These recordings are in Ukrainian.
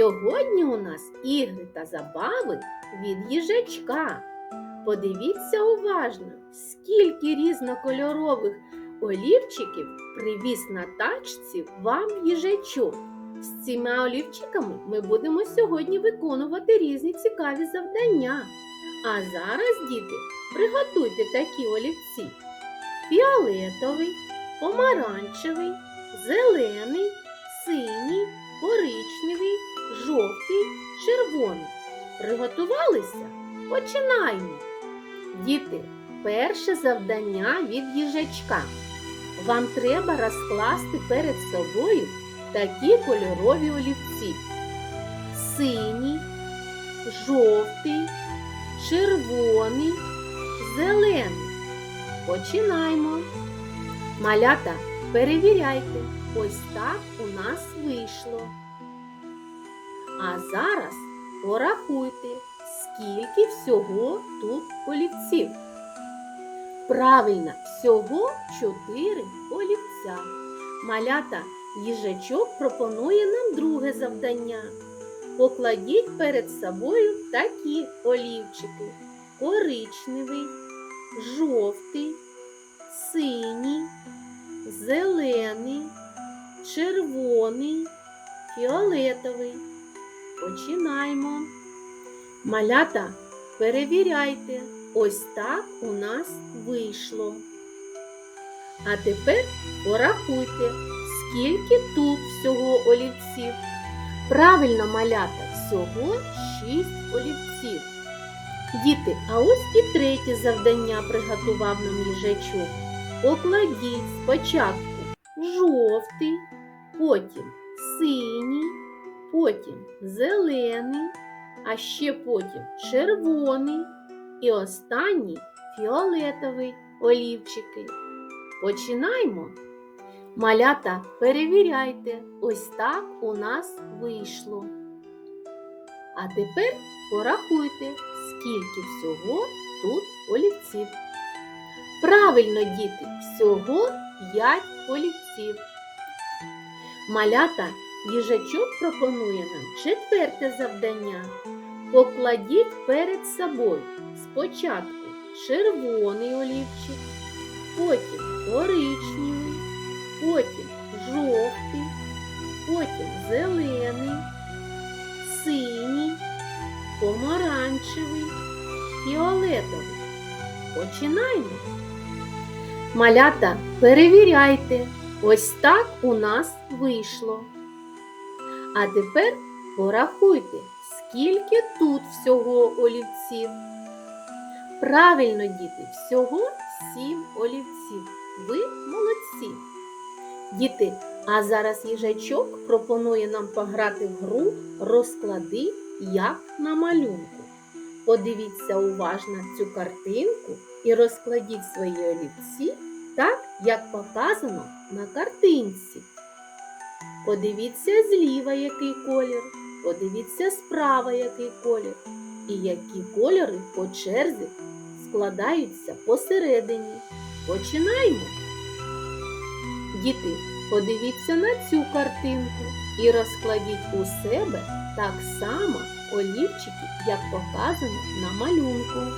Сьогодні у нас ігри та забави від їжачка. Подивіться уважно, скільки різнокольорових олівчиків привіз на тачці вам їжачок. З цими олівчиками ми будемо сьогодні виконувати різні цікаві завдання. А зараз, діти, приготуйте такі олівці: фіолетовий, помаранчевий, зелений, синій, червоний. Приготувалися? Починаємо. Діти, перше завдання від їжачка. Вам треба розкласти перед собою такі кольорові олівці: синій, жовтий, червоний, зелений. Починаємо. Малята, перевіряйте, ось так у нас вийшло. А зараз порахуйте, скільки всього тут олівців. Правильно, всього 4 олівця. Малята, їжачок пропонує нам друге завдання. Покладіть перед собою такі олівчики: коричневий, жовтий, синій, зелений, червоний, фіолетовий. Починаємо. Малята, перевіряйте, ось так у нас вийшло. А тепер порахуйте, скільки тут всього олівців. Правильно, малята, всього 6 олівців. Діти, а ось і третє завдання приготував нам їжачок. Покладіть спочатку жовтий, потім синій, потім зелений, а ще потім червоний і останній фіолетовий олівчики. Починаємо. Малята, перевіряйте, ось так у нас вийшло. А тепер порахуйте, скільки всього тут олівців. Правильно, діти, всього 5 олівців. Малята, їжачок пропонує нам четверте завдання. Покладіть перед собою спочатку червоний олівчик, потім коричневий, потім жовтий, потім зелений, синій, помаранчевий, фіолетовий. Починаємо. Малята, перевіряйте. Ось так у нас вийшло. А тепер порахуйте, скільки тут всього олівців. Правильно, діти, всього сім олівців. Ви молодці. Діти, а зараз їжачок пропонує нам пограти в гру розклади як на малюнку. Подивіться уважно цю картинку і розкладіть свої олівці так, як показано на картинці. Подивіться зліва, який колір, подивіться справа, який колір, і які кольори по черзі складаються посередині. Починаємо. Діти, подивіться на цю картинку і розкладіть у себе так само олівчики, як показано на малюнку.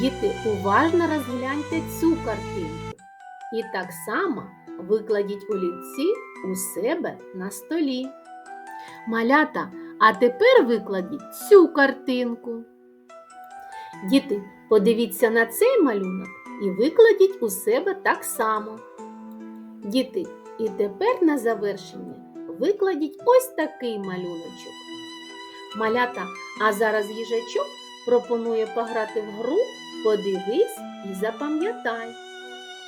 Діти, уважно розгляньте цю картинку і так само викладіть олівці у себе на столі. Малята, а тепер викладіть цю картинку. Діти, подивіться на цей малюнок і викладіть у себе так само. Діти, і тепер на завершення викладіть ось такий малюночок. Малята, а зараз їжачок пропонує пограти в гру Подивись і запам'ятай.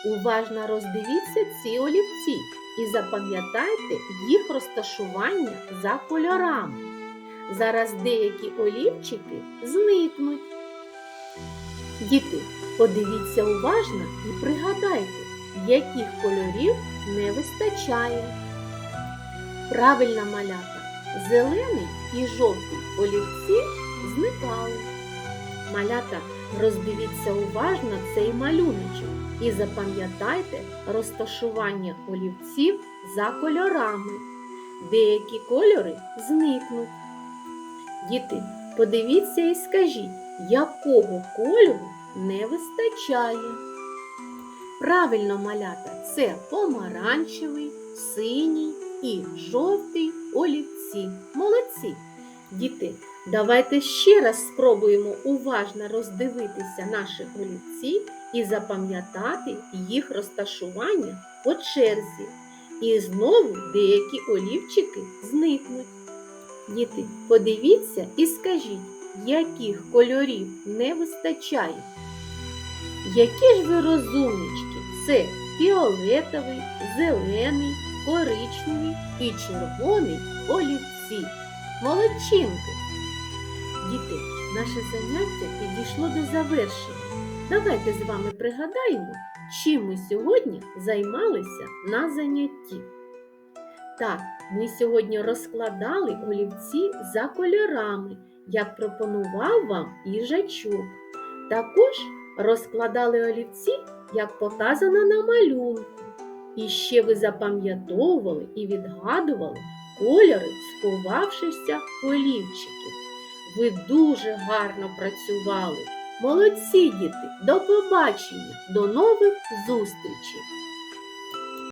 Уважно роздивіться ці олівці і запам'ятайте їх розташування за кольорами. Зараз деякі олівчики зникнуть. Діти, подивіться уважно і пригадайте, яких кольорів не вистачає. Правильна малята, зелений і жовтий олівці зникали. Малята, роздивіться уважно цей малюночок і запам'ятайте розташування олівців за кольорами. деякі кольори зникнуть. Діти, подивіться і скажіть, якого кольору не вистачає. Правильно малята це помаранчевий, синій і жовтий олівці. Молодці! Діти, давайте ще раз спробуємо уважно роздивитися наші олівці і запам'ятати їх розташування по черзі. І знову деякі олівчики зникнуть. Діти, подивіться і скажіть, яких кольорів не вистачає. Які ж ви розумнички? Це фіолетовий, зелений, коричневий і червоний олівці. Молодчинки! Діти, наше заняття підійшло до завершення. Давайте з вами пригадаємо, чим ми сьогодні займалися на занятті. Так, ми сьогодні розкладали олівці за кольорами, як пропонував вам їжачок. Також розкладали олівці, як показано на малюнку. І ще ви запам'ятовували і відгадували кольори сховавшихся олівчиків. Ви дуже гарно працювали. Молодці діти! До побачення! До нових зустрічей!